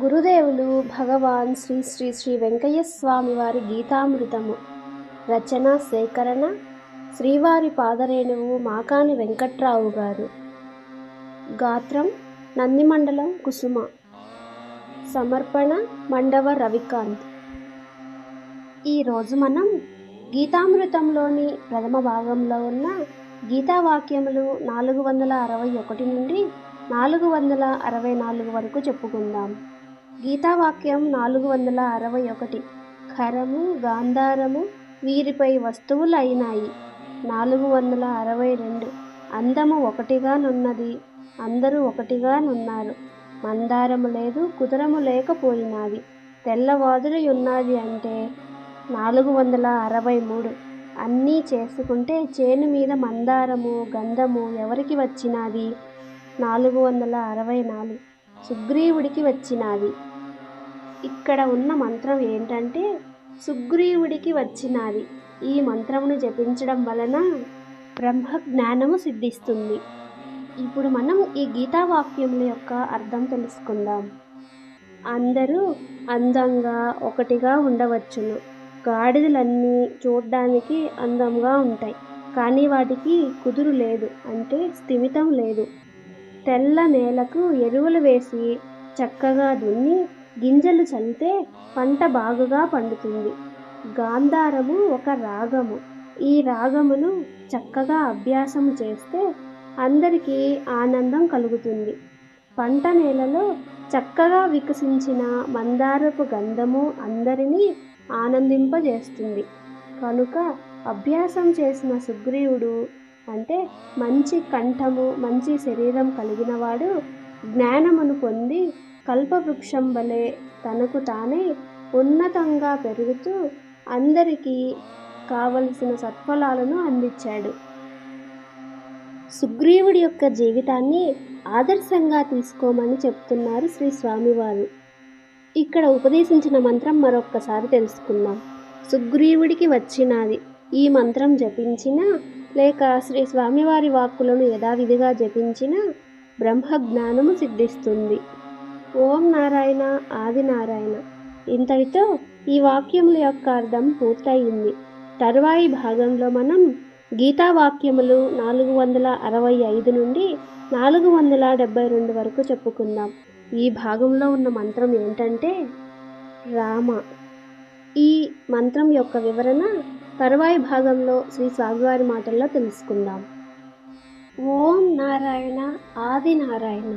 గురుదేవులు భగవాన్ శ్రీ శ్రీ శ్రీ వెంకయ్య స్వామి వారి గీతామృతము. రచన సేకరణ శ్రీవారి పాదరేణువు మాకాని వెంకట్రావు గారు. గాత్రం నందిమండలం కుసుమ. సమర్పణ మండవ రవికాంత్. ఈరోజు మనం గీతామృతంలోని ప్రథమ భాగంలో ఉన్న గీతావాక్యములు నాలుగు వందల అరవై ఒకటి నుండి నాలుగు వందల అరవై నాలుగు వరకు చెప్పుకుందాం. గీతావాక్యం నాలుగు వందల అరవై ఒకటి. ఖరము గాంధారము వీరిపై వస్తువులు అయినాయి నాలుగు వందల అరవై రెండు. అందము ఒకటిగా నున్నది. అందరూ ఒకటిగా నున్నారు. మందారము లేదు కుదరము లేకపోయినావి తెల్లవాదులు ఉన్నది అంటే నాలుగు వందల అరవై మూడు. అన్నీ చేసుకుంటే చేను మీద మందారము గంధము ఎవరికి వచ్చినది? నాలుగు వందల అరవై నాలుగు. సుగ్రీవుడికి వచ్చినది. ఇక్కడ ఉన్న మంత్రం ఏంటంటే సుగ్రీవుడికి వచ్చినది. ఈ మంత్రమును జపించడం వలన బ్రహ్మ జ్ఞానము సిద్ధిస్తుంది. ఇప్పుడు మనం ఈ గీతావాక్యముల యొక్క అర్థం తెలుసుకుందాం. అందరూ అందంగా ఒకటిగా ఉండవచ్చును. గాడిదలన్నీ చూడ్డానికి అందంగా ఉంటాయి. కానీ వాటికి కుదురు లేదు. అంటే స్థిమితం లేదు. తెల్ల నేలకు ఎరువులు వేసి చక్కగా దున్ని గింజలు చల్లితే పంట బాగుగా పండుతుంది. గాంధారము ఒక రాగము. ఈ రాగమును చక్కగా అభ్యాసం చేస్తే అందరికీ ఆనందం కలుగుతుంది. పంట నేలలో చక్కగా వికసించిన మందారపు గంధము అందరినీ ఆనందింపజేస్తుంది. కనుక అభ్యాసం చేసిన సుగ్రీవుడు అంటే మంచి కంఠము మంచి శరీరం కలిగినవాడు జ్ఞానమును పొంది కల్పవృక్షం వలె తనకు తానే ఉన్నతంగా పెరుగుతూ అందరికీ కావలసిన సత్ఫలాలను అందించాడు. సుగ్రీవుడి యొక్క జీవితాన్ని ఆదర్శంగా తీసుకోమని చెప్తున్నారు శ్రీ స్వామివారు. ఇక్కడ ఉపదేశించిన మంత్రం మరొక్కసారి తెలుసుకుందాం. సుగ్రీవుడికి వచ్చినది. ఈ మంత్రం జపించిన లేక శ్రీ స్వామివారి వాక్కులను యథావిధిగా జపించిన బ్రహ్మ జ్ఞానము సిద్ధిస్తుంది. ఓం నారాయణ ఆది నారాయణ. ఇంతటితో ఈ వాక్యముల యొక్క అర్థం పూర్తయింది. తరువాయి భాగంలో మనం గీతా వాక్యములు నాలుగు వందల అరవై ఐదు నుండి నాలుగు వందల డెబ్బై రెండు వరకు చెప్పుకుందాం. ఈ భాగంలో ఉన్న మంత్రం ఏంటంటే రామ. ఈ మంత్రం యొక్క వివరణ తరువాయి భాగంలో శ్రీ స్వామివారి మాటల్లో తెలుసుకుందాం. ఓం నారాయణ ఆది నారాయణ.